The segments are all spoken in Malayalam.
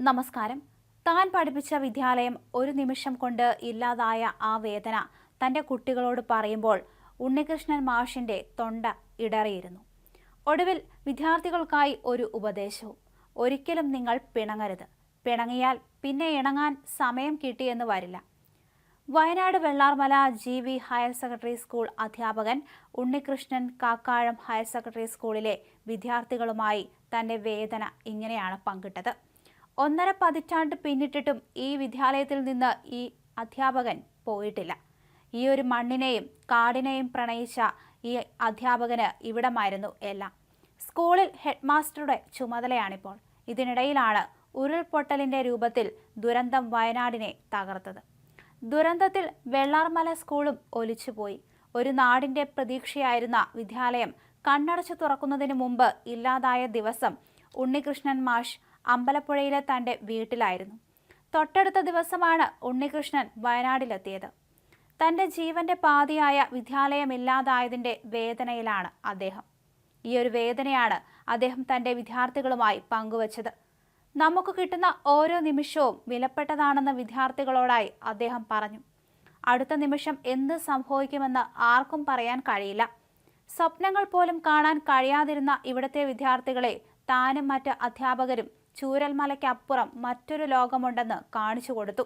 നമസ്കാരം. താൻ പഠിപ്പിച്ച വിദ്യാലയം ഒരു നിമിഷം കൊണ്ട് ഇല്ലാതായ ആ വേദന തന്റെ കുട്ടികളോട് പറയുമ്പോൾ ഉണ്ണികൃഷ്ണൻ മാഷിന്റെ തൊണ്ട ഇടറിയിരുന്നു. ഒടുവിൽ വിദ്യാർത്ഥികൾക്കായി ഒരു ഉപദേശവും. ഒരിക്കലും നിങ്ങൾ പിണങ്ങരുത്. പിണങ്ങിയാൽ പിന്നെ ഇണങ്ങാൻ സമയം കിട്ടിയെന്ന് വരില്ല. Wayanad Vellarmala G V higher secondary school അധ്യാപകൻ ഉണ്ണികൃഷ്ണൻ കാക്കാഴം ഹയർ സെക്കൻഡറി സ്കൂളിലെ വിദ്യാർത്ഥികളുമായി തന്റെ വേദന ഇങ്ങനെയാണ് പങ്കിട്ടത്. ഒന്നര പതിറ്റാണ്ട് പിന്നിട്ടിട്ടും ഈ വിദ്യാലയത്തിൽ നിന്ന് ഈ അധ്യാപകൻ പോയിട്ടില്ല. ഈ ഒരു മണ്ണിനെയും കാടിനെയും പ്രണയിച്ച ഈ അധ്യാപകന് ഇവിടമായിരുന്നു എല്ലാം. സ്കൂളിൽ ഹെഡ്മാസ്റ്ററുടെ ചുമതലയാണിപ്പോൾ. ഇതിനിടയിലാണ് ഉരുൾപൊട്ടലിന്റെ രൂപത്തിൽ ദുരന്തം വയനാടിനെ തകർത്തത്. ദുരന്തത്തിൽ വെള്ളാർമല സ്കൂളും ഒലിച്ചുപോയി. ഒരു നാടിന്റെ പ്രതീക്ഷയായിരുന്ന വിദ്യാലയം കണ്ണടച്ചു തുറക്കുന്നതിന് മുമ്പ് ഇല്ലാതായ ദിവസം ഉണ്ണികൃഷ്ണൻ മാഷ് അമ്പലപ്പുഴയിലെ തന്റെ വീട്ടിലായിരുന്നു. തൊട്ടടുത്ത ദിവസമാണ് ഉണ്ണികൃഷ്ണൻ വയനാടിലെത്തിയത് തന്റെ ജീവന്റെ പാതിയായ വിദ്യാലയമില്ലാതായതിന്റെ വേദനയിലാണ് അദ്ദേഹം. ഈ ഒരു വേദനയാണ് അദ്ദേഹം തന്റെ വിദ്യാർത്ഥികളുമായി പങ്കുവച്ചത്. നമുക്ക് കിട്ടുന്ന ഓരോ നിമിഷവും വിലപ്പെട്ടതാണെന്ന് വിദ്യാർത്ഥികളോടായി അദ്ദേഹം പറഞ്ഞു. അടുത്ത നിമിഷം എന്ത് സംഭവിക്കുമെന്ന് ആർക്കും പറയാൻ കഴിയില്ല. സ്വപ്നങ്ങൾ പോലും കാണാൻ കഴിയാതിരുന്ന ഇവിടുത്തെ വിദ്യാർത്ഥികളെ താനും മറ്റ് അധ്യാപകരും ചൂരൽമലയ്ക്കപ്പുറം മറ്റൊരു ലോകമുണ്ടെന്ന് കാണിച്ചു കൊടുത്തു.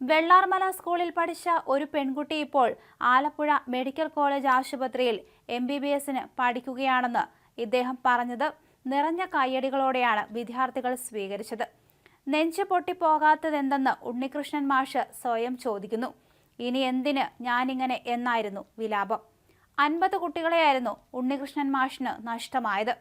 വെള്ളാർമല സ്കൂളിൽ പഠിച്ച ഒരു പെൺകുട്ടി ഇപ്പോൾ ആലപ്പുഴ മെഡിക്കൽ കോളേജ് ആശുപത്രിയിൽ എം ബി ബി എസിന് പഠിക്കുകയാണെന്ന് ഇദ്ദേഹം പറഞ്ഞത്. നിറഞ്ഞ കയ്യടികളോടെയാണ് വിദ്യാർത്ഥികൾ സ്വീകരിച്ചത്. നെഞ്ചു പൊട്ടിപ്പോകാത്തതെന്തെന്ന് ഉണ്ണികൃഷ്ണൻ മാഷ് സ്വയം ചോദിക്കുന്നു. ഇനി എന്തിന് ഞാനിങ്ങനെ എന്നായിരുന്നു വിലാപം. അൻപത് കുട്ടികളെയായിരുന്നു ഉണ്ണികൃഷ്ണൻ മാഷിന് നഷ്ടമായത്.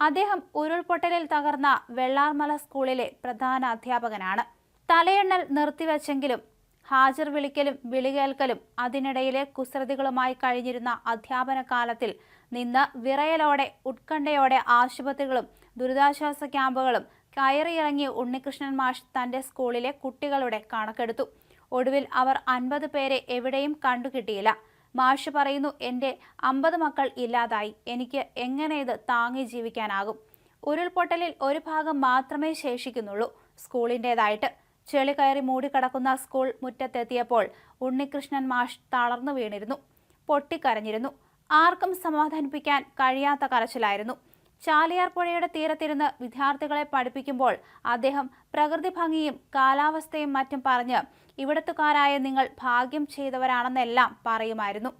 അദ്ദേഹം ഉരുൾപൊട്ടലിൽ തകർന്ന വെള്ളാർമല സ്കൂളിലെ പ്രധാന അധ്യാപകനാണ്. തലയെണ്ണൽ നിർത്തിവെച്ചെങ്കിലും ഹാജർ വിളിക്കലും വിളികേൽക്കലും അതിനിടയിലെ കുസൃതികളുമായി കഴിഞ്ഞിരുന്ന അധ്യാപന കാലത്തിൽ നിന്ന് വിറയലോടെ ഉത്കണ്ഠയോടെ ആശുപത്രികളും ദുരിതാശ്വാസ ക്യാമ്പുകളും കയറിയിറങ്ങിയ ഉണ്ണികൃഷ്ണൻ മാഷ് തന്റെ സ്കൂളിലെ കുട്ടികളുടെ കണക്കെടുത്തു. ഒടുവിൽ അവർ അൻപത് പേരെ എവിടെയും കണ്ടുകിട്ടിയില്ല. മാഷ് പറയുന്നു എന്റെ അമ്പത് മക്കൾ ഇല്ലാതായി. എനിക്ക് എങ്ങനെ ഇത് താങ്ങി ജീവിക്കാനാകും? ഉരുൾപൊട്ടലിൽ ഒരു ഭാഗം മാത്രമേ ശേഷിക്കുന്നുള്ളൂ സ്കൂളിന്റേതായിട്ട്. ചെളി കയറി മൂടിക്കിടക്കുന്ന സ്കൂൾ മുറ്റത്തെത്തിയപ്പോൾ ഉണ്ണികൃഷ്ണൻ മാഷ് തളർന്നു വീണിരുന്നു പൊട്ടിക്കരഞ്ഞിരുന്നു. ആർക്കും സമാധാനിപ്പിക്കാൻ കഴിയാത്ത കരച്ചിലായിരുന്നു. ചാലിയാർ പുഴയുടെ തീരത്തിരുന്ന് വിദ്യാർത്ഥികളെ പഠിപ്പിക്കുമ്പോൾ അദ്ദേഹം പ്രകൃതി ഭംഗിയും കാലാവസ്ഥയും മറ്റും പറഞ്ഞ് ഇവിടത്തുകാരായ നിങ്ങൾ ഭാഗ്യം ചെയ്തവരാണെന്നെല്ലാം പറയുമായിരുന്നു.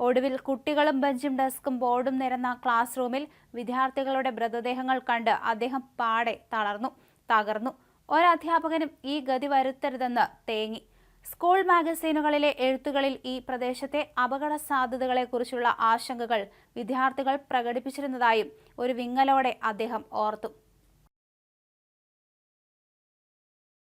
ഒടുവിൽ കുട്ടികളും ബെഞ്ചും ഡെസ്കും ബോർഡും നിരന്ന ക്ലാസ് റൂമിൽ വിദ്യാർത്ഥികളുടെ മൃതദേഹങ്ങൾ കണ്ട് അദ്ദേഹം പാടെ തളർന്നു തകർന്നു. ഒരധ്യാപകനും ഈ ഗതി വരുത്തരുതെന്ന് തേങ്ങി. സ്കൂൾ മാഗസീനുകളിലെ എഴുത്തുകളിൽ ഈ പ്രദേശത്തെ അപകട സാധ്യതകളെക്കുറിച്ചുള്ള ആശങ്കകൾ വിദ്യാർത്ഥികൾ പ്രകടിപ്പിച്ചിരുന്നതായും ഒരു വിങ്ങലോടെ അദ്ദേഹം ഓർത്തു.